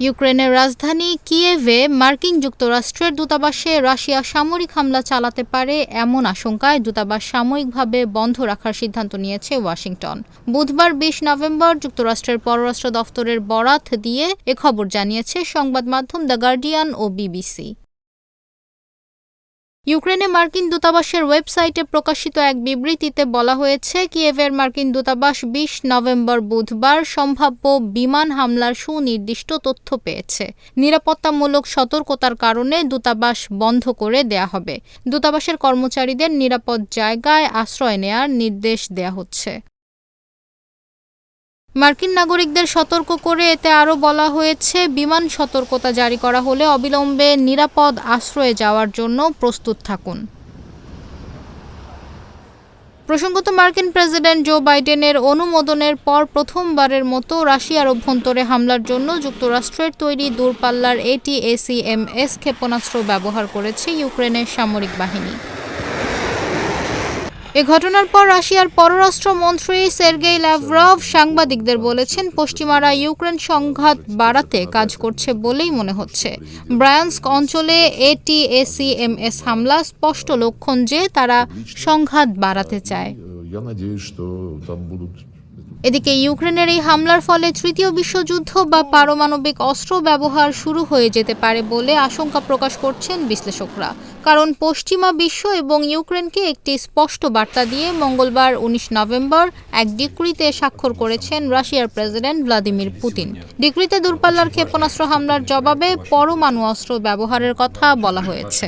ইউক্রেনের রাজধানী কিয়েভে মার্কিন যুক্তরাষ্ট্রের দূতাবাসে রাশিয়া সামরিক হামলা চালাতে পারে এমন আশঙ্কায় দূতাবাস সাময়িকভাবে বন্ধ রাখার সিদ্ধান্ত নিয়েছে ওয়াশিংটন। বুধবার বিশ নভেম্বর যুক্তরাষ্ট্রের পররাষ্ট্র দফতরের বরাত দিয়ে এ খবর জানিয়েছে সংবাদ মাধ্যম দ্য গার্ডিয়ান ও বিবিসি। ইউক্রেনে মার্কিন দূতাবাসের ওয়েবসাইটে প্রকাশিত এক বিবৃতিতে বলা হয়েছে, কিয়েভের মার্কিন দূতাবাস বিশ নভেম্বর বুধবার সম্ভাব্য বিমান হামলার সুনির্দিষ্ট তথ্য পেয়েছে। নিরাপত্তামূলক সতর্কতার কারণে দূতাবাস বন্ধ করে দেয়া হবে। দূতাবাসের কর্মচারীদের নিরাপদ জায়গায় আশ্রয় নেয়ার নির্দেশ দেয়া হচ্ছে। মার্কিন নাগরিকদের সতর্ক করে এতে আরও বলা হয়েছে, বিমান সতর্কতা জারি করা হলে অবিলম্বে নিরাপদ আশ্রয়ে যাওয়ার জন্য প্রস্তুত থাকুন। প্রসঙ্গত মার্কিন প্রেসিডেন্ট জো বাইডেনের অনুমোদনের পর প্রথমবারের মতো রাশিয়ার অভ্যন্তরে হামলার জন্য যুক্তরাষ্ট্রের তৈরি দূরপাল্লার এটিএসিএমএস ক্ষেপণাস্ত্র ব্যবহার করেছে ইউক্রেনের সামরিক বাহিনী। এ ঘটনার পর রাশিয়ার পররাষ্ট্রমন্ত্রী সের্গেই ল্যাভরভ সাংবাদিকদের বলেছেন, পশ্চিমারা ইউক্রেন সংঘাত বাড়াতে কাজ করছে বলেই মনে হচ্ছে। ব্রায়ান্সক অঞ্চলে এটিএসিএমএস হামলা স্পষ্ট লক্ষণ যে তারা সংঘাত বাড়াতে চায়। এদিকে ইউক্রেনের এই হামলার ফলে তৃতীয় বিশ্বযুদ্ধ বা পারমাণবিক অস্ত্র ব্যবহার শুরু হয়ে যেতে পারে বলে আশঙ্কা প্রকাশ করছেন বিশ্লেষকরা। কারণ পশ্চিমা বিশ্ব এবং ইউক্রেনকে একটি স্পষ্ট বার্তা দিয়ে মঙ্গলবার উনিশ নভেম্বর এক ডিক্রিতে স্বাক্ষর করেছেন রাশিয়ার প্রেসিডেন্ট ভ্লাদিমির পুতিন। ডিক্রিতে দূরপাল্লার ক্ষেপণাস্ত্র হামলার জবাবে পরমাণু অস্ত্র ব্যবহারের কথা বলা হয়েছে।